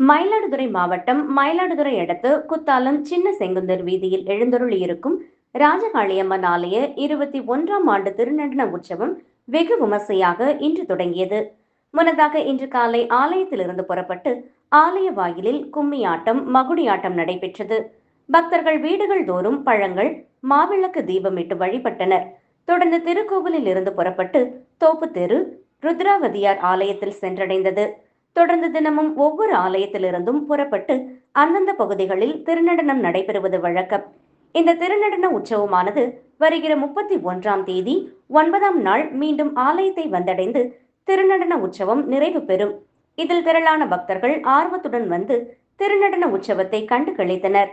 மயிலாடுதுறை மாவட்டம் மயிலாடுதுறை அடுத்து குத்தாலம் சின்ன செங்குந்தர் வீதியில் எழுந்தருளியிருக்கும் ராஜகாளியம்மன் ஆலய இருபத்தி ஒன்றாம் ஆண்டு திருநடன உற்சவம் வெகு விமர்சையாக இன்று தொடங்கியது. முன்னதாக இன்று காலை ஆலயத்திலிருந்து புறப்பட்டு ஆலய வாயிலில் கும்மி ஆட்டம் மகுடியாட்டம் நடைபெற்றது. பக்தர்கள் வீடுகள் தோறும் பழங்கள் மாவிளக்கு தீபமிட்டு வழிபட்டனர். தொடர்ந்து திருக்கோவிலில் இருந்து புறப்பட்டு தோப்பு தெரு ருத்ராவதியார் ஆலயத்தில் சென்றடைந்தது. தொடர்ந்து தினமும் ஒவ்வொரு ஆலயத்திலிருந்தும் புறப்பட்டு அந்தந்த பகுதிகளில் திருநடனம் நடைபெறுவது வழக்கம். இந்த திருநடன உற்சவமானது வருகிற முப்பத்தி ஒன்றாம் தேதி ஒன்பதாம் நாள் மீண்டும் ஆலயத்தை வந்தடைந்து திருநடன உற்சவம் நிறைவு பெறும். இதில் திரளான பக்தர்கள் ஆர்வத்துடன் வந்து திருநடன உற்சவத்தை கண்டு கழித்தனர்.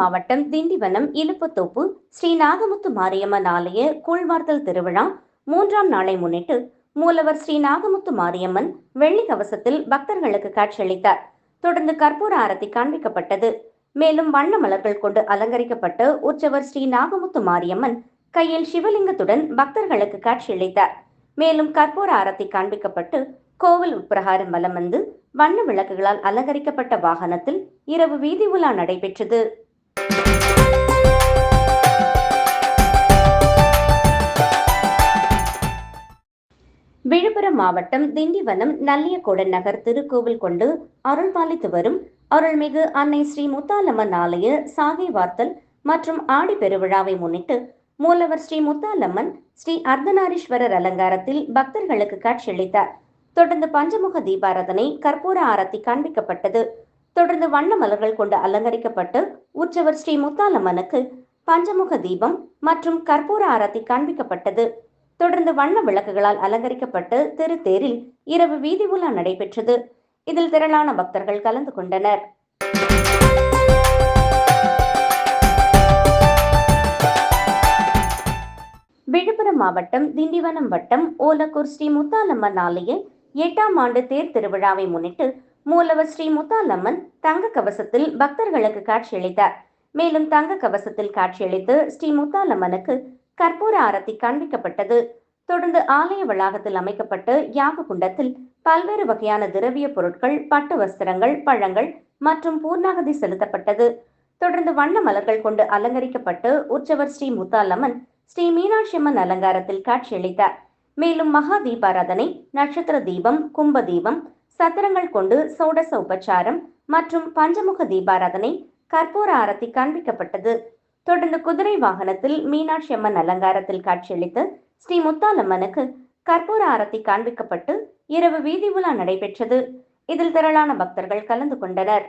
மாவட்டம் திண்டிவனம் இலுப்பத்தோப்பு ஸ்ரீ நாகமுத்து மாரியம்மன் ஆலய கூழ்வார்த்தல் திருவிழா மூன்றாம் நாளை முன்னிட்டு மூலவர் ஸ்ரீ நாகமுத்து மாரியம்மன் வெள்ளி கவசத்தில் பக்தர்களுக்கு காட்சியளித்தார். தொடர்ந்து கற்பூர ஆரத்தி காண்பிக்கப்பட்டது. மேலும் வண்ண மலர்கள் கொண்டு அலங்கரிக்கப்பட்டு உற்சவர் ஸ்ரீ நாகமுத்து மாரியம்மன் கையில் சிவலிங்கத்துடன் பக்தர்களுக்கு காட்சியளித்தார். மேலும் கற்பூர ஆரத்தி காண்பிக்கப்பட்டு கோவில் உட்பிரகாரம் வலம் வந்து வண்ண விளக்குகளால் அலங்கரிக்கப்பட்ட வாகனத்தில் இரவு வீதி உலா நடைபெற்றது. விழுப்புரம் மாவட்டம் திண்டிவனம் நல்லியகோடன் நகர் திருக்கோவில் கொண்டு அருள்பாலித்து வரும் அருள்மிகு அன்னை ஸ்ரீ முத்தாலம்மன் ஆலய சாகை வார்த்தல் மற்றும் ஆடி பெருவிழாவை முன்னிட்டு மூலவர் ஸ்ரீ முத்தாலம்மன் ஸ்ரீ அர்த்தநாரீஸ்வரர் அலங்காரத்தில் பக்தர்களுக்கு காட்சியளித்தார். தொடர்ந்து பஞ்சமுக தீபாராதனை கற்பூர ஆரத்தி காண்பிக்கப்பட்டது. தொடர்ந்து வண்ண மலர்கள் கொண்டு அலங்கரிக்கப்பட்டு உற்சவர் ஸ்ரீ முத்தாலம்மனுக்கு பஞ்சமுக தீபம் மற்றும் கற்பூர ஆரத்தி காண்பிக்கப்பட்டது. தொடர்ந்து வண்ண விளக்குகளால் அலங்கரிக்கப்பட்டு திருத்தேரில் இரவு வீதி உலா நடைபெற்றது. இதில் திரளான பக்தர்கள் கலந்து கொண்டனர். விழுப்புரம் மாவட்டம் திண்டிவனம் வட்டம் ஓலக்கூர் ஸ்ரீ முத்தாலம்மன் ஆலய எட்டாம் ஆண்டு தேர் திருவிழாவை முன்னிட்டு மூலவர் ஸ்ரீ முத்தாலம்மன் தங்க கவசத்தில் பக்தர்களுக்கு காட்சியளித்தார். மேலும் தங்க கவசத்தில் காட்சியளித்து ஸ்ரீ முத்தாலம்மனுக்கு கற்பூர ஆரத்தி காண்பிக்கப்பட்டது. தொடர்ந்து ஆலய வளாகத்தில் அமைக்கப்பட்ட யாக குண்டத்தில் பல்வேறு வகையான திரவிய பொருட்கள் பட்டு வஸ்திரங்கள் பழங்கள் மற்றும் பூர்ணாகதி செலுத்தப்பட்டது. தொடர்ந்து வண்ண மலர்கள் கொண்டு அலங்கரிக்கப்பட்டு உற்சவர் ஸ்ரீ முத்தாலம்மன் ஸ்ரீ மீனாட்சி அம்மன் அலங்காரத்தில் காட்சியளித்தார். மேலும் மகா தீபாராதனை நட்சத்திர தீபம் கும்ப தீபம் சத்திரங்கள் கொண்டு சோடச உபச்சாரம் மற்றும் பஞ்சமுக தீபாராதனை கற்பூர ஆரத்தி காண்பிக்கப்பட்டது. தொடர்ந்து குதிரை வாகனத்தில் மீனாட்சி அம்மன் அலங்காரத்தில் காட்சியளித்து ஸ்ரீ முத்தாலம்மனுக்கு கற்பூர ஆரத்தி காண்பிக்கப்பட்டு இரவு வீதி உலா நடைபெற்றது. இதில் திரளான பக்தர்கள் கலந்து கொண்டனர்.